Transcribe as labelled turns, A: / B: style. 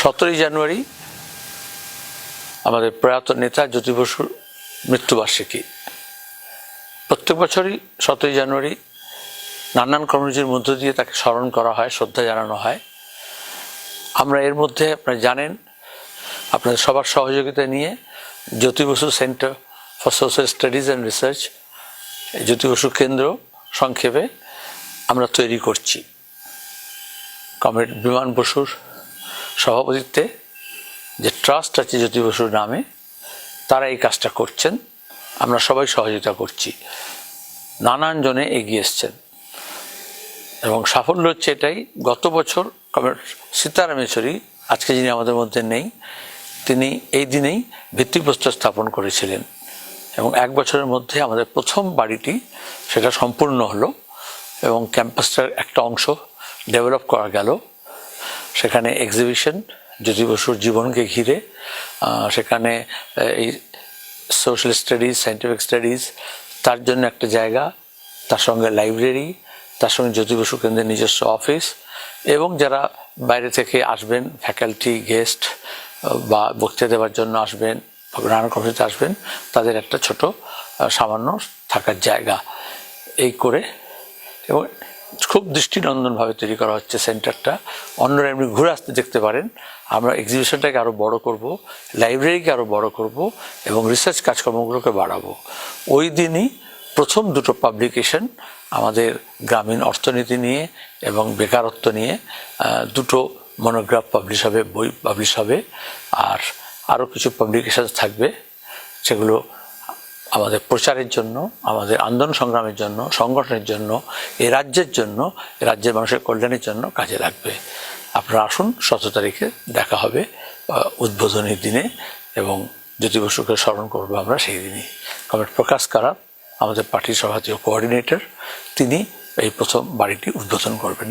A: সতেরোই জানুয়ারি আমাদের প্রয়াত নেতা জ্যোতি বসুর মৃত্যুবার্ষিকী। প্রত্যেক বছরই সতেরোই জানুয়ারি নানান কর্মসূচির মধ্য দিয়ে তাকে স্মরণ করা হয়, শ্রদ্ধা জানানো হয়। আমরা এর মধ্যে আপনারা জানেন, আপনাদের সবার সহযোগিতা নিয়ে Jyoti Basu centre for social studies and research Jyoti Basu কেন্দ্র সংক্ষেপে আমরা তৈরি করছি। কমরেড বিমান বসুর সভাপতিত্বে যে ট্রাস্ট আছে জ্যোতি বসুর নামে, তারা এই কাজটা করছেন। আমরা সবাই সহযোগিতা করছি। নানান জনে এগিয়ে এসছেন। এবং সাফল্য হচ্ছে এটাই, গত বছর সীতারাম yechuri আজকে যিনি আমাদের মধ্যে নেই, তিনি এই দিনেই ভিত্তিপ্রস্তর স্থাপন করেছিলেন। এবং এক বছরের মধ্যে আমাদের প্রথম বাড়িটি সেটা সম্পূর্ণ হলো এবং ক্যাম্পাসটার একটা অংশ ডেভেলপ করা গেল। সেখানে এক্সিবিশন জ্যোতি বসুর জীবনকে ঘিরে সেখানে এই সোশ্যাল স্টাডিজ সায়েন্টিফিক স্টাডিজ তার জন্য একটা জায়গা, তার সঙ্গে লাইব্রেরি তার সঙ্গে জ্যোতি বসু কেন্দ্রের নিজস্ব অফিস এবং যারা বাইরে থেকে আসবেন ফ্যাকাল্টি গেস্ট বা বক্তৃতা দেওয়ার জন্য আসবেন নানা কর্মসূচিতে আসবেন, তাদের একটা ছোট সামান্য থাকার জায়গা, এই করে, এবং খুব দৃষ্টিনন্দনভাবে তৈরি করা হচ্ছে সেন্টারটা। অন্যরা এমনি ঘুরে আসতে দেখতে পারেন। আমরা এক্সিবিশনটাকে আরও বড় করব লাইব্রেরিকে আরও বড় করব এবং রিসার্চ কাজকর্মগুলোকে বাড়াবো। ওই দিনই প্রথম দুটো পাবলিকেশন আমাদের গ্রামীণ অর্থনীতি নিয়ে এবং বেকারত্ব নিয়ে দুটো মনোগ্রাফ পাবলিশ হবে, বই পাবলিশ হবে, আর আরও কিছু পাবলিকেশন থাকবে সেগুলো আমাদের প্রচারের জন্য, আমাদের আন্দোলন সংগ্রামের জন্য, সংগঠনের জন্য এই রাজ্যের জন্য রাজ্যের মানুষের কল্যাণের জন্য কাজে লাগবে। আপনারা আসুন, সতেরো তারিখে দেখা হবে উদ্বোধনীর দিনে এবং জ্যোতি বসুকে স্মরণ করব আমরা সেই দিনই। কমেন্ট প্রকাশ কারা আমাদের পার্টির সভাপতি ও কোঅর্ডিনেটর তিনি এই প্রথম বাড়িটি উদ্বোধন করবেন।